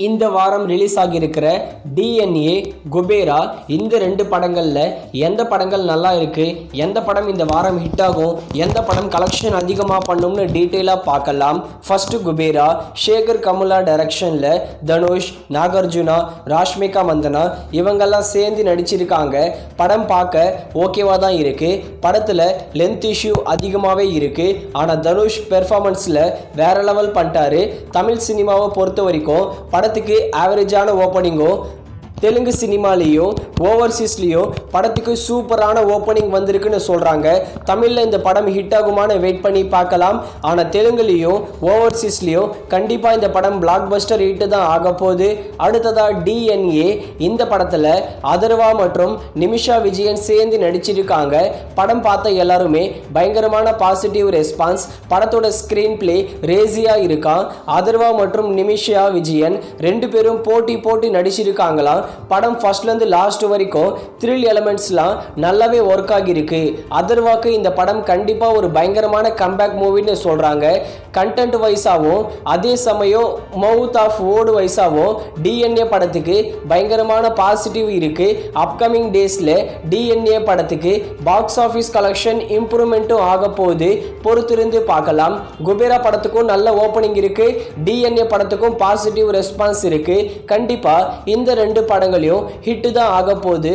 இந்த வாரம் release ஆகியிருக்கிற DNA Kubera இந்த ரெண்டு படங்களில் எந்த படங்கள் நல்லா இருக்கு? எந்த படம் இந்த வாரம் ஹிட் ஆகும்? எந்த படம் கலெக்ஷன் அதிகமாக பண்ணும்னு டீட்டெயிலாக பார்க்கலாம். ஃபஸ்ட்டு குபேரா சேகர் கமுலா டைரக்ஷனில் தனுஷ் நாகார்ஜுனா ராஷ்மிகா மந்தனா இவங்கெல்லாம் சேர்ந்து நடிச்சிருக்காங்க. படம் பார்க்க ஓகேவாக தான் இருக்குது படத்தில் லென்த் இஷ்யூ அதிகமாகவே இருக்குது ஆனால் தனுஷ் பெர்ஃபார்மன்ஸில் வேற லெவல் பண்ணிட்டாரு. தமிழ் சினிமாவை பொறுத்த வரைக்கும் வாரத்துக்கு ஆவரேஜான ஓப்பனிங்கும் தெலுங்கு சினிமாலேயும் ஓவர்சீஸ்லேயும் படத்துக்கு சூப்பரான ஓப்பனிங் வந்திருக்குன்னு சொல்கிறாங்க தமிழில் இந்த படம் ஹிட் ஆகுமான வெயிட் பண்ணி பார்க்கலாம். ஆனால் தெலுங்குலேயும் ஓவர்சீஸ்லேயும் கண்டிப்பாக இந்த படம் பிளாக் பஸ்டர் ஹிட்டு தான் ஆக போகுது. அடுத்ததாக டிஎன்ஏ இந்த படத்தில் அதர்வா மற்றும் நிமிஷா விஜயன் சேர்ந்து நடிச்சிருக்காங்க. படம் பார்த்த எல்லாருமே பயங்கரமான பாசிட்டிவ் ரெஸ்பான்ஸ் படத்தோட ஸ்க்ரீன் பிளே ரேசியாக இருக்கான். அதர்வா மற்றும் நிமிஷா விஜயன் ரெண்டு பேரும் போட்டி போட்டி நடிச்சிருக்காங்களாம். படம் ஃபஸ்ட்லேருந்து லாஸ்ட் வரைக்கும் த்ரில் எலமெண்ட்ஸ்லாம் நல்லாவே ஒர்க் ஆகியிருக்கு. அதர்வாக்கு இந்த படம் கண்டிப்பாக ஒரு பயங்கரமான கம்பேக் மூவின்னு சொல்கிறாங்க கண்டென்ட் வைஸாகவும் அதே சமயம் மவுத் ஆஃப் ஓடு வைஸாகவும் டிஎன்ஏ படத்துக்கு பயங்கரமான பாசிட்டிவ் இருக்குது அப்கமிங் டேஸில் டிஎன்ஏ படத்துக்கு பாக்ஸ் ஆஃபீஸ் கலெக்ஷன் இம்ப்ரூவ்மெண்ட்டும் ஆக போகுது. பொறுத்திருந்து பார்க்கலாம். குபேரா படத்துக்கும் நல்ல ஓப்பனிங் இருக்குது டிஎன்ஏ படத்துக்கும் பாசிட்டிவ் ரெஸ்பான்ஸ் இருக்குது கண்டிப்பாக இந்த ரெண்டு படம் படங்களையும் ஹிட்டு தான் ஆக போகுது